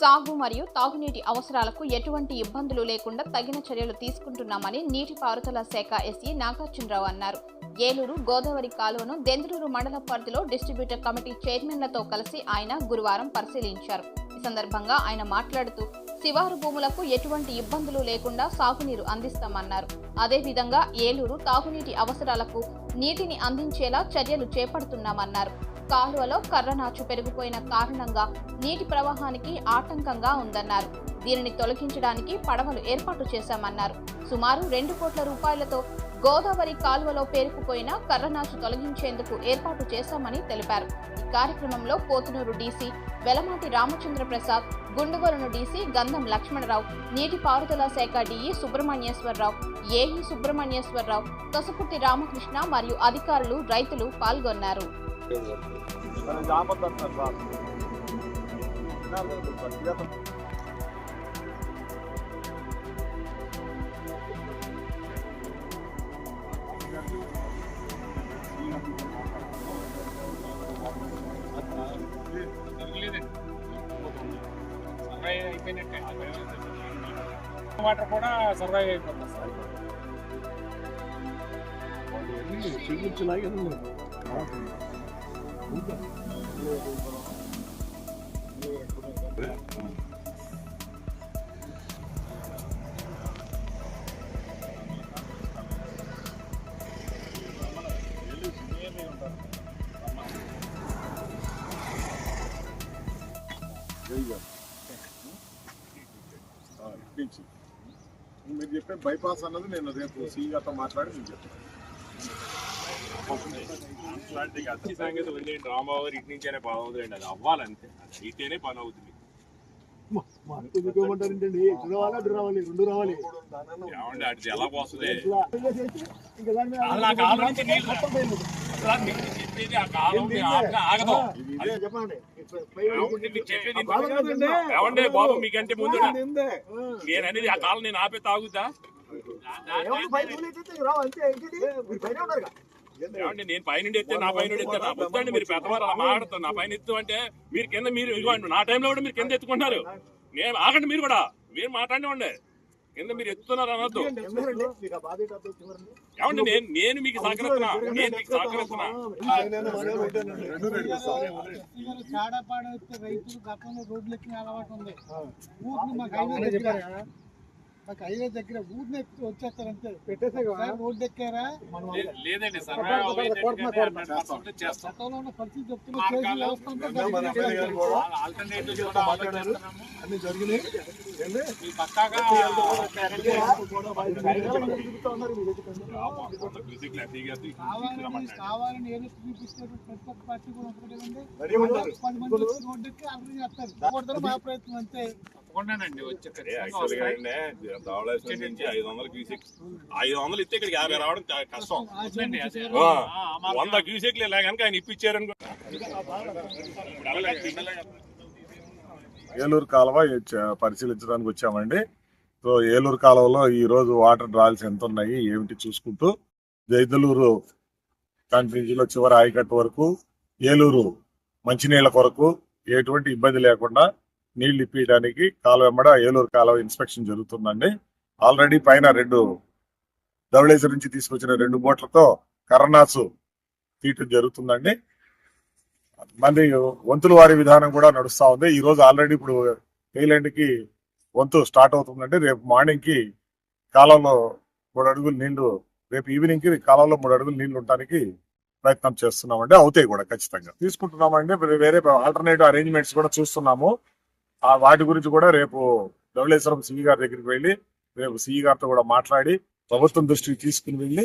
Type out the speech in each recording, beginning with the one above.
సాగు మరియు తాగునీటి అవసరాలకు ఎటువంటి ఇబ్బందులు లేకుండా తగిన చర్యలు తీసుకుంటున్నామని నీటిపారుదల శాఖ ఎస్ఈ నాగార్జునరావు అన్నారు. ఏలూరు గోదావరి కాలువను దెందులూరు మండల పరిధిలో డిస్ట్రిబ్యూటర్ కమిటీ చైర్మన్లతో కలిసి ఆయన గురువారం పరిశీలించారు. ఈ సందర్భంగా ఆయన మాట్లాడుతూ శివారు భూములకు ఎటువంటి ఇబ్బందులు లేకుండా సాగునీరు అందిస్తామన్నారు. అదేవిధంగా ఏలూరు తాగునీటి అవసరాలకు నీటిని అందించేలా చర్యలు చేపడుతున్నామన్నారు. కాలువలో కర్రనాచు పెరిగిపోయిన కారణంగా నీటి ప్రవాహానికి ఆటంకంగా ఉందన్నారు. దీనిని తొలగించడానికి పడవలు ఏర్పాటు చేశామన్నారు. సుమారు రెండు కోట్ల రూపాయలతో గోదావరి కాలువలో పేరుకుపోయిన కర్రనాచు తొలగించేందుకు ఏర్పాటు చేశామని తెలిపారు. ఈ కార్యక్రమంలో పోతునూరు డీసీ వెలమాటి రామచంద్ర ప్రసాద్ గుండుగోలను డీసీ గంధం లక్ష్మణరావు నీటిపారుదల శాఖ డిఈ సుబ్రహ్మణ్యేశ్వరరావు ఏఈ సుబ్రహ్మణ్యేశ్వరరావు కసుపుర్తి రామకృష్ణ మరియు అధికారులు రైతులు పాల్గొన్నారు. అయిపోయినట్టే వాటర్ కూడా సర్వైవ్ అయిపోతుంది సార్. ఆ, ఇప్పించి. మీరు చెప్పే బైపాస్ అన్నది నేను రేపు సీగాతో మాట్లాడి మీకు చెప్తాను అతి సంగతి ఉంది రామావరి ఇటు నుంచేనే పని అవుతుంది అది అవ్వాలంతే. అది అయితేనే పని అవుతుంది అటు పోస్తుంది? అలా కాలం నుంచి నీళ్ళు. మీకు చెప్పేది ఆ కాలం మీ ఆగదు. ఏమండి మీకు చెప్పేది. ఏమండి బాబు మీకంటే ముందు ఉంది, ఉంది. నేను అనేది ఆ కాలం నేను ఆపే తాగుతా ఏమండి నేను పైన ఎత్తే నా పైన ఎత్తే నా వద్దండి మీరు పెద్దవారు అలా మాట్లాడుతారు నా పైన ఎత్తు అంటే మీరు కింద మీరు ఇవ్వండి నా టైంలో కూడా మీరు కింద ఎత్తుకుంటున్నారు. నేను ఆగండి మీరు కూడా. మీరు మాట్లాడివ్వండి కింద మీరు ఎత్తుతున్నారు అనొద్దు. ఏమండి నేను నేను మీకు సహకరిస్తున్నా. నేను మీకు సహకరిస్తున్నా. రైతులు గతంలో అలవాటు ఉంది. మాకు హైవే దగ్గర ఊరిని ఎక్కి వచ్చేస్తారంతే. పెట్టేసే రోడ్డు ఎక్కారా లేదండి చేస్తాం. గతంలో ఉన్న పరిస్థితి. కావాలని ఏదో చూపిస్తారు ప్రతి ఒక్క పార్టీ కూడా ఉంటుంది. పది మంది రోడ్డు ఎక్కి అల్లరి చేస్తారు. మా ప్రయత్నం అంతే. తప్పకుండానండి వచ్చే ఖచ్చితంగా ధవళేశ్వరం నుంచి ఐదు వందల క్యూసెక్. ఐదు వందలు ఇస్తే ఇక్కడికి యాభై రావడం కష్టం. ఆ, వంద క్యూసెక్లు ఇలా కనుక ఆయన ఇప్పించారనుకో ఏలూరు కాలువ చ- పరిశీలించడానికి వచ్చామండి. సో ఏలూరు కాలువలో ఈ రోజు వాటర్ డ్రాల్స్ ఎంత ఉన్నాయి ఏమిటి చూసుకుంటూ జైదలూరు కాన్ఫరెన్స్లో చివరి ఆయకట్టు వరకు ఏలూరు మంచినీళ్ళ కొరకు ఎటువంటి ఇబ్బంది లేకుండా నీళ్ళు ఇప్పించడానికి కాలువ వెంబడ ఏలూరు కాలువ ఇన్స్పెక్షన్ జరుగుతుందండి. ఆల్రెడీ పైన రెండు ధవళేశ్వరం నుంచి తీసుకొచ్చిన రెండు బోట్లతో కరణాసు తీయటం జరుగుతుందండి. మళ్ళీ వంతుల వారి విధానం కూడా నడుస్తూ ఉంది. ఈ రోజు ఆల్రెడీ ఇప్పుడు టైలాండ్కి వంతు స్టార్ట్ అవుతుందండి. రేపు మార్నింగ్కి కాలంలో మూడు అడుగులు నీళ్ళు రేపు ఈవినింగ్కి కాలంలో మూడు అడుగులు నీళ్ళు ఉండడానికి ప్రయత్నం చేస్తున్నామండి. అవుతాయి కూడా ఖచ్చితంగా. తీసుకుంటున్నామండి. వేరే ఆల్టర్నేటివ్ అరేంజ్మెంట్స్ కూడా చూస్తున్నాము. ఆ వాటి గురించి కూడా రేపు ధవళేశ్వరం సిఈ గారి దగ్గరికి వెళ్ళి రేపు సిఈ గారితో కూడా మాట్లాడి ప్రభుత్వం దృష్టికి తీసుకుని వెళ్ళి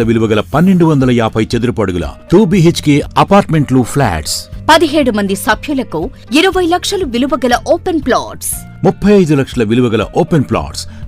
విలువ గల పన్నెండు వందల యాభై చదురపు అడుగుల టూ బిహెచ్కే అపార్ట్మెంట్లు ఫ్లాట్స్. పదిహేడు మంది సభ్యులకు ఇరవై లక్షలు విలువ గల ఓపెన్ ప్లాట్స్. ముప్పై ఐదు లక్షల విలువ గల ఓపెన్ ప్లాట్స్.